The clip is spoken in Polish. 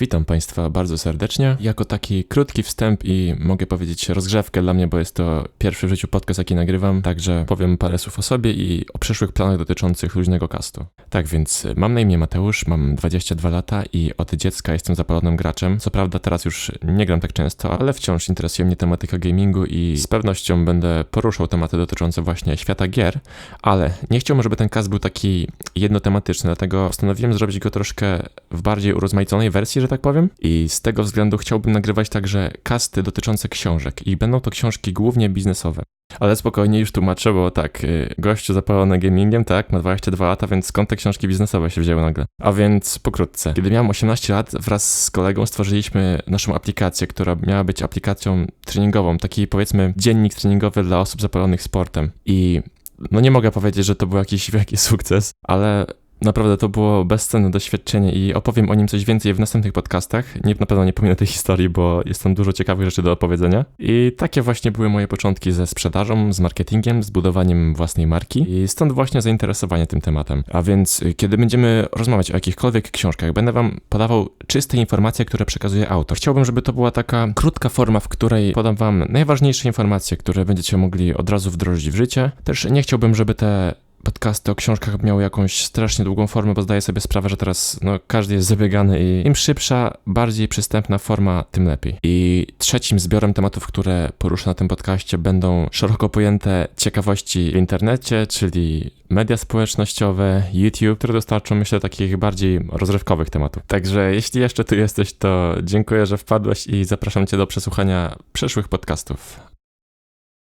Witam Państwa bardzo serdecznie. Jako taki krótki wstęp i mogę powiedzieć rozgrzewkę dla mnie, bo jest to pierwszy w życiu podcast, jaki nagrywam, także powiem parę słów o sobie i o przyszłych planach dotyczących luźnego castu. Tak więc mam na imię Mateusz, mam 22 lata i od dziecka jestem zapalonym graczem. Co prawda teraz już nie gram tak często, ale wciąż interesuje mnie tematyka gamingu i z pewnością będę poruszał tematy dotyczące właśnie świata gier, ale nie chciałbym, żeby ten cast był taki jednotematyczny, dlatego postanowiłem zrobić go troszkę w bardziej urozmaiconej wersji, że tak powiem. I z tego względu chciałbym nagrywać także casty dotyczące książek i będą to książki głównie biznesowe. Ale spokojnie już tłumaczę, bo tak, y, gościu zapalony gamingiem, tak, ma 22 lata, więc skąd te książki biznesowe się wzięły nagle? A więc pokrótce. Kiedy miałem 18 lat, wraz z kolegą stworzyliśmy naszą aplikację, która miała być aplikacją treningową, taki powiedzmy dziennik treningowy dla osób zapalonych sportem. I no nie mogę powiedzieć, że to był jakiś wielki sukces, ale Naprawdę to było bezcenne doświadczenie i opowiem o nim coś więcej w następnych podcastach. Nie, na pewno nie pominę tej historii, bo jest tam dużo ciekawych rzeczy do opowiedzenia. I takie właśnie były moje początki ze sprzedażą, z marketingiem, z budowaniem własnej marki i stąd właśnie zainteresowanie tym tematem. A więc y, kiedy będziemy rozmawiać o jakichkolwiek książkach, będę wam podawał czyste informacje, które przekazuje autor. Chciałbym, żeby to była taka krótka forma, w której podam wam najważniejsze informacje, które będziecie mogli od razu wdrożyć w życie. Też nie chciałbym, żeby te podcasty o książkach miały jakąś strasznie długą formę, bo zdaję sobie sprawę, że teraz no, każdy jest zabiegany i im szybsza, bardziej przystępna forma, tym lepiej. I trzecim zbiorem tematów, które poruszę na tym podcaście będą szeroko pojęte ciekawości w internecie, czyli media społecznościowe, YouTube, które dostarczą, myślę, takich bardziej rozrywkowych tematów. Także jeśli jeszcze tu jesteś, to dziękuję, że wpadłeś i zapraszam Cię do przesłuchania przyszłych podcastów.